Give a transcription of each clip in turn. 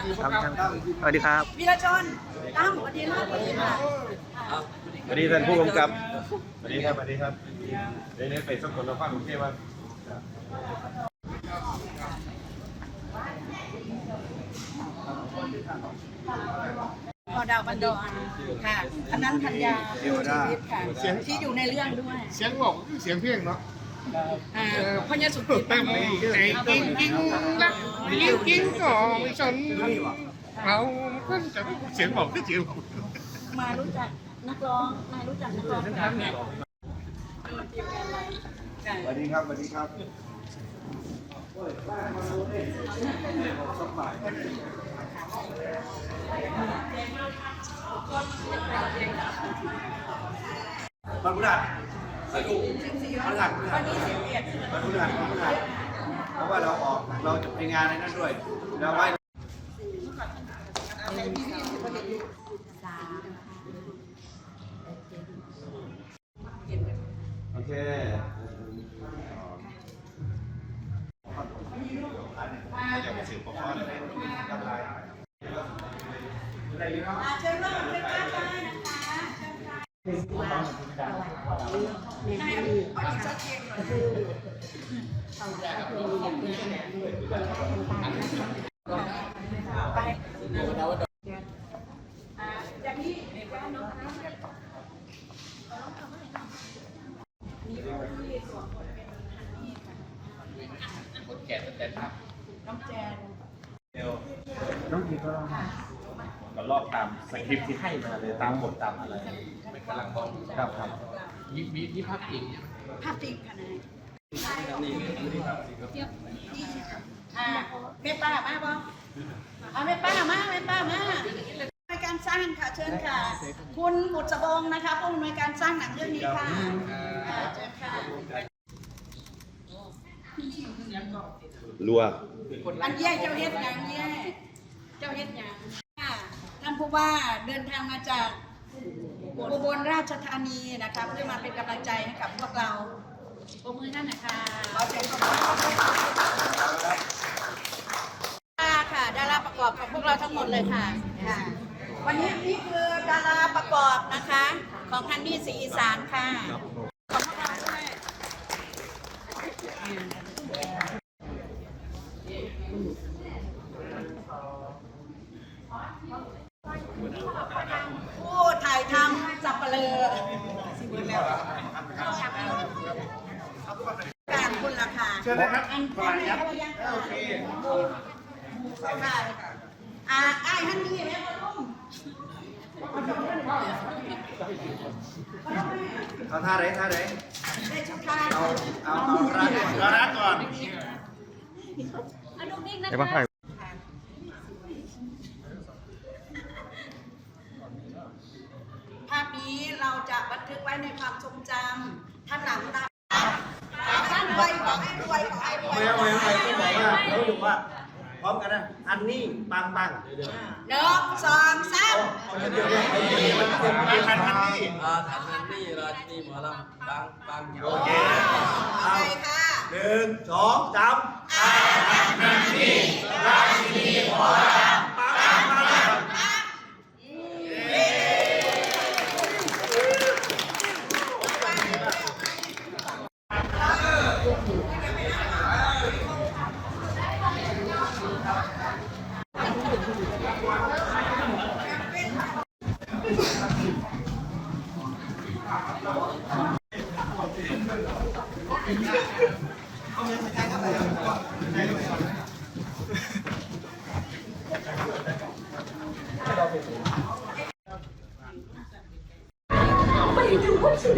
ครับครับสวัสดีครับวีรชนตั้มสวัสดีครับสวัสดีค่ะสวัสดีท่านผู้กำกับสวัสดีครับสวัสดีครับเดี๋ยวนี้ไปสกลนครกรุงเทพว่าพอดาวบันดอนค่ะอันนั้นธัญญาชีวิตค่ะที่อยู่ในเรื่องด้วย เสียงบอกก็คือเสียงเพลงเนาะอ่า พญาสุกิตเต็มเลยไอ้กิ้งกิ้งรักกิ้งกิ้งของฉันเอาก็จะเสียงบอกก็เสียงบอกมารู้จักนักร้องนารู้จักนักร้องสวัสดีครับสวัสดีครับวันพุธวันพุธวันพุธวันนี้สิบ เอ็ดวันพุธวันพุธเพราะว่าเราออกเราจะไปงานในนั้นด้วย แล้วไว้โอเคอ่าเชิญร่วมเชิญก้าวได้นะคะเชิญค่ะ นายเอาอีกชัดเจนหน่อยไปอ่าจากนี้ก็น้องน้ำคนแก่ตั้งแต่ทับน้องแจนก็รอบตามสคริปต์ที่ให้มาเลยตามบทตามอะไรไม่กำลังบอกครับครับ มีมีที่พักอีกเนี่ยภาพจริงค่ะนายอ่าแม่ป้ามาบ่เอาแม่ป้ามาแม่ป้ามาในการสร้างค่ะเชิญค่ะ คุณบุษบงนะคะผู้อำนวยการสร้างหนังเรื่องนี้ค่ะอ่าเชิญค่ะรัวอันเย่เจ้าเฮ็ดหยังเย่เจ้าเฮ็ดหยังค่ะท่านผู้ว่าเดินทางมาจาก อุบลราชธานีนะคะเพื่อมาเป็นกำลังใจให้กับพวกเราปรบมือท่านนะคะขอเสียงปรบมือค่ะค่ะ ดาราประกอบของพวกเราทั้งหมดเลยค่ะ วันนี้นี่คือดาราประกอบนะคะ ของฮันนี่สีอีสานค่ะของพวกเราด้วยผู้ถ่ายทำสับเปลือ การคุณราคาเชิญนะครับอันพ่อแม่เขายังโอเคค่ะอ่าไอ้ท่านนี่แม่ก็ลุ่มเอาท่าไหนท่าไหนได้ชุดค่ะเอาเอาเอาร้านก่อนรอนก่อนอนุนิ่งนะไอ้บ้าใค ท่านหลังตาท่านรวยขอให้รวยขอให้รวย ไม่ไม่ไม่ต้องบอกว่าเราอยู่ว่า พร้อมกันนะ อันนี้ปังปังหนึ่งสองสามเดี๋ยวเดี๋ยวมันเต็มไปทันทันนี่อาถรรพ์นี่ราชินีหมอลำบางบางโอเคไปค่ะ หนึ่งสองสามน อนสะเ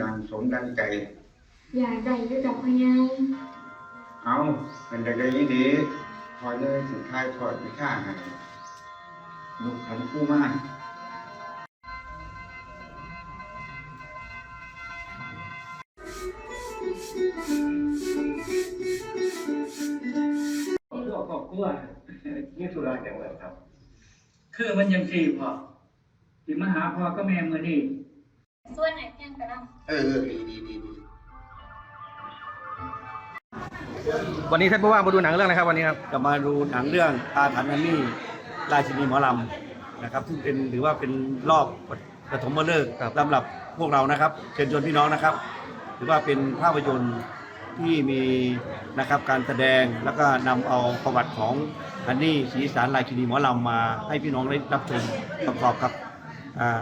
ด่งดังสมดังใจ อยากได้ก็จับพะยายเอาเป็นได้ดีดีพอเลยสุดท้ายถอดวิชาให้ลูกทันคู่มากครอบครัวครอบครัวนี่สุราอย่างไรครับ คือมันยังสี่พอที่มาหาพ่อก็แม่มือนี่ ส่วนไหนเพียงกระดเออดีดีดีดีวันนี้ท่านผู้ว่ามาดูหนังเรื่องอะไรครับวันนี้ครับจะมาดูหนังเรื่องอาถรรพ์นันนี่ราชินีหมอลำนะครับ ซึ่งเป็นถือว่าเป็นรอบปฐมฤกษ์ครับสำหรับพวกเรานะครับ เชิญชวนพี่น้องนะครับ ถือว่าเป็นภาพยนตร์ที่มีนะครับการแสดงแล้วก็นำเอาประวัติของฮันนี่ศรีสารราชินีหมอลำมาให้พี่น้องได้รับชมประกอบกับอ่า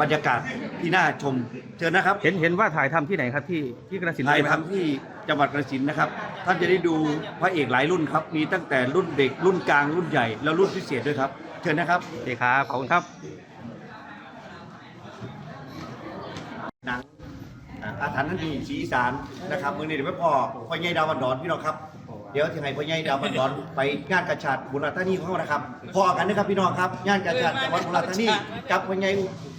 บรรยากาศที่น่าชมเชิญนะครับเห็นเห็นว่าถ่ายทำที่ไหนครับที่ที่กระสินธุ์ถ่ายใช่ไหมครับ ทำที่จังหวัดกระสินธุ์นะครับ ท่านจะได้ดูพระเอกหลายรุ่นครับ มีตั้งแต่รุ่นเด็กรุ่นกลางรุ่นใหญ่แล้วรุ่นพิเศษด้วยครับ เชิญนะครับ โอเคครับ ขอบคุณครับ หนังอ่าอาถรรพ์นั่นดีสีอีสารนะครับมือนี้เดี๋ยวไม่พอพ่อใหญ่ดาวบันดอนพี่น้องครับ เดี๋ยวที่ไหนพ่อใหญ่ดาวบันดอนไปงานกระชาดบุรธานีของเรานะครับ พอกันนะครับพี่น้องครับงานกระชาดจังหวัดบุรธานีกับพ่อใหญ่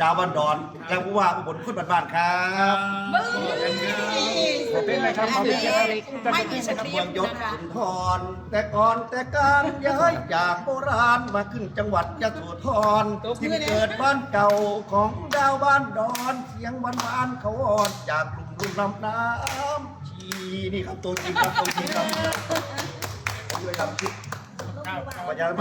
ดาวบันดอน และผู้ว่าอุบลคุณบ้านๆครับเป็นไรครับไม่มีสคริเมืองยศนะคะสุนทรแต่ก่อนแต่การย้ายจากโบราณมาขึ้นจังหวัดยโสธรที่เกิดบ้านเก่าของดาวบ้านดอน เสียงหวานหวานๆเขาอ่อนจากกลุ่มรุ่นลำน้ำ นี่ครับตัวจริงครับตัวจริงครับด้วยครับประชาสัมพันธ์